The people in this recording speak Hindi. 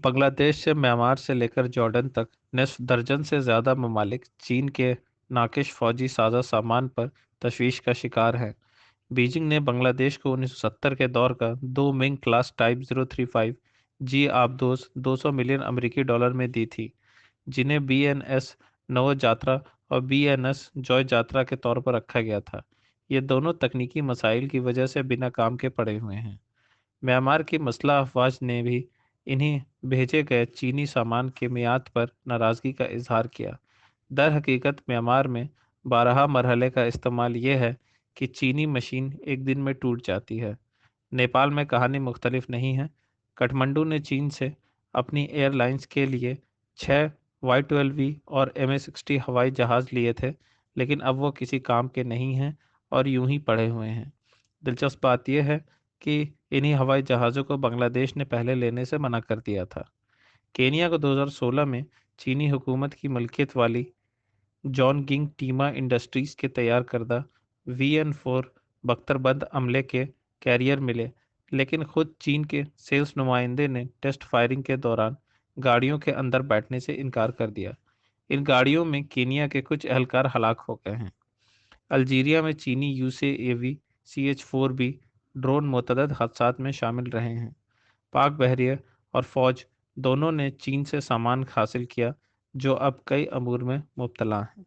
बांग्लादेश से म्यांमार से लेकर जॉर्डन तक निस्फ दर्जन से ज़्यादा ममालिक चीन के नाकिश फौजी साजा सामान पर तशवीश का शिकार हैं। बीजिंग ने बांग्लादेश को 1970 के दौर का दो मिंग क्लास टाइप 035 जी आबदोज 200 मिलियन अमेरिकी डॉलर में दी थी, जिन्हें बी एन एस नव जात्रा और B N S Joy Jatra के तौर पर रखा गया था। ये दोनों तकनीकी मसाइल की वजह से बिना काम के पड़े हुए हैं। म्यांमार की मसला अफवाज ने भी इन्हीं भेजे गए चीनी सामान के मियाद पर नाराज़गी का इजहार किया। दर हकीकत म्यांमार में बारह मरहले का इस्तेमाल यह है कि चीनी मशीन एक दिन में टूट जाती है। नेपाल में कहानी मुख्तलिफ़ नहीं है। काठमांडू ने चीन से अपनी एयरलाइंस के लिए छः वाई ट्वेल्व वी और एम ए सिक्सटी हवाई जहाज़ लिए थे, लेकिन अब वो किसी काम के नहीं हैं और यूँ ही पड़े हुए हैं। दिलचस्प बात यह है कि इन्हीं हवाई जहाज़ों को बांग्लादेश ने पहले लेने से मना कर दिया था। केनिया को 2016 में चीनी हुकूमत की मलकियत वाली जॉन गिंग टीमा इंडस्ट्रीज़ के तैयार करदा वी एन फोर बख्तरबंद अमले के कैरियर मिले, लेकिन खुद चीन के सेल्स नुमाइंदे ने टेस्ट फायरिंग के दौरान गाड़ियों के अंदर बैठने से इनकार कर दिया। इन गाड़ियों में केनिया के कुछ अहलकार हलाक हो गए हैं। अल्जीरिया में चीनी यू से A V, C H four B drone मतदद हादसा में शामिल रहे हैं। पाक बहरिया और फ़ौज दोनों ने चीन से सामान हासिल किया, जो अब कई अमूर में मुबतला हैं।